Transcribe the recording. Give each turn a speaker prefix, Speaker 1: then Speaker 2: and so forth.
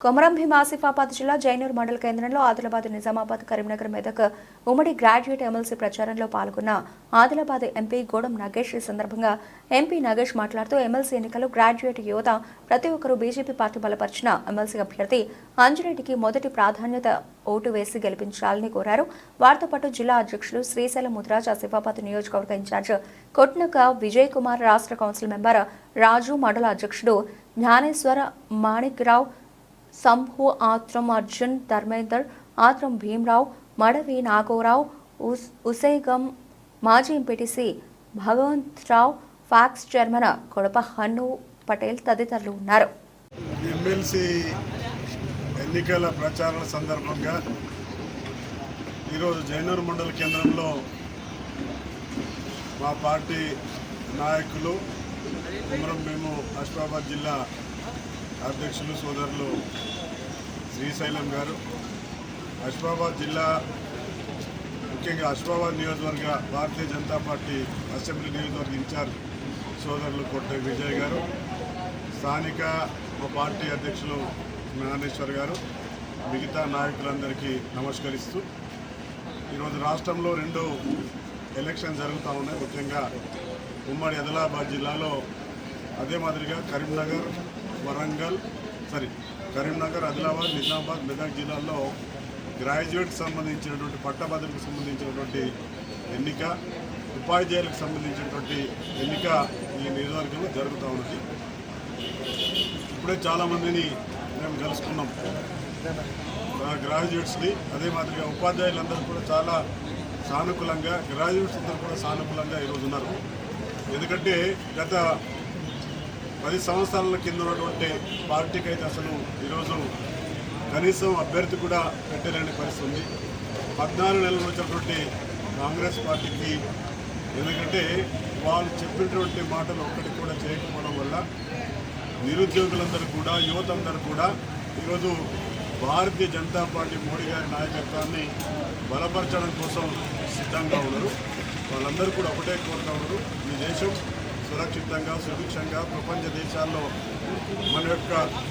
Speaker 1: కొమరం భీం ఆసిఫాబాద్ జిల్లా జైనూర్ మండల కేంద్రంలో ఆదిలాబాద్ నిజామాబాద్ కరీంనగర్ మెదక్ ఉమ్మడి గ్రాడ్యుయేట్ ఎమ్మెల్సీ ప్రచారంలో పాల్గొన్న ఆదిలాబాద్ ఎంపీ గోడం నాగేష్ ఈ సందర్భంగా ఎంపీ నగేష్ మాట్లాడుతూ ఎమ్మెల్సీ ఎన్నికలు గ్రాడ్యుయేట్ యువత ప్రతి ఒక్కరూ బీజేపీ పార్టీ బలపరిచిన ఎమ్మెల్సీ అభ్యర్థి అంజిరెడ్డికి మొదటి ప్రాధాన్యత ఓటు వేసి గెలిపించాలని కోరారు. వారితో పాటు జిల్లా అధ్యక్షులు శ్రీశైలం ముదిరాజ్ ఆసిఫాబాద్ నియోజకవర్గ ఇన్ఛార్జ్ కొట్నక విజయ్ కుమార్ రాష్ట్ర కౌన్సిల్ మెంబర్ రాజు మండల అధ్యక్షుడు జ్ఞానేశ్వర మాణిక్రావు సంభు ఆత్రం అర్జున్ ధర్మేందర్ ఆత్రం భీమరావు మడవి నాగోరావు ఉస్ ఉసేగం మాజీ MPTC Bhagwantrao PACS chairman Kodapa Hannu Patel తదితరులు ఉన్నారు.
Speaker 2: ఎమ్మెల్సీ ఎన్నికల ప్రచారాల సందర్భంగా ఈరోజు జైనూరు మండల కేంద్రంలో మా పార్టీ నాయకులు కుమరం మేము అష్టాబాద్ జిల్లా అధ్యక్షులు సోదరులు శ్రీశైలం గారు. అష్టాబాద్ జిల్లా ముఖ్యంగా అష్టాబాద్ నియోజకవర్గ భారతీయ జనతా పార్టీ అసెంబ్లీ నియోజకవర్గ ఇన్ఛార్జ్ సోదరులు కొట్ట విజయ్ గారు స్థానిక పార్టీ అధ్యక్షులు జ్ఞానేశ్వర్ గారు మిగతా నాయకులందరికీ నమస్కరిస్తూ ఈరోజు రాష్ట్రంలో రెండు ఎలక్షన్ జరుగుతూ ఉన్నాయి. ముఖ్యంగా ఉమ్మడి ఆదిలాబాద్ జిల్లాలో అదే మాదిరిగా కరీంనగర్ వరంగల్ సారీ కరీంనగర్ ఆదిలాబాద్ నిజామాబాద్ మెదక్ జిల్లాల్లో గ్రాడ్యుయేట్ సంబంధించినటువంటి పట్టభద్రులకు సంబంధించినటువంటి ఎన్నిక ఉపాధ్యాయులకు సంబంధించినటువంటి ఎన్నిక ఈ నియోజకవర్గంలో జరుగుతూ ఉన్నది. ఇప్పుడే చాలామందిని మేము కలుసుకున్నాం. గ్రాడ్యుయేట్స్ని అదే మాదిరిగా ఉపాధ్యాయులందరూ కూడా చాలా సానుకూలంగా గ్రాడ్యుయేట్స్ అందరూ కూడా సానుకూలంగా ఈరోజు ఉన్నారు. ఎందుకంటే గత పది సంవత్సరాల కింద ఉన్నటువంటి పార్టీకి అయితే అసలు ఈరోజు కనీసం అభ్యర్థి కూడా పెట్టలేని పరిస్థితి. ఉంది పద్నాలుగు నెలలు వచ్చినటువంటి కాంగ్రెస్ పార్టీకి ఎందుకంటే వాళ్ళు చెప్పినటువంటి మాటలు ఒక్కటి కూడా చేయకపోవడం వల్ల నిరుద్యోగులందరూ కూడా యువత అందరూ కూడా ఈరోజు భారతీయ జనతా పార్టీ మోడీ గారి నాయకత్వాన్ని బలపరచడం కోసం సిద్ధంగా ఉన్నారు. వాళ్ళందరూ కూడా ఒకటే కోరుతా ఉన్నారు. ఈ దేశం సురక్షితంగా సుభిక్షంగా ప్రపంచ దేశాల్లో మన యొక్క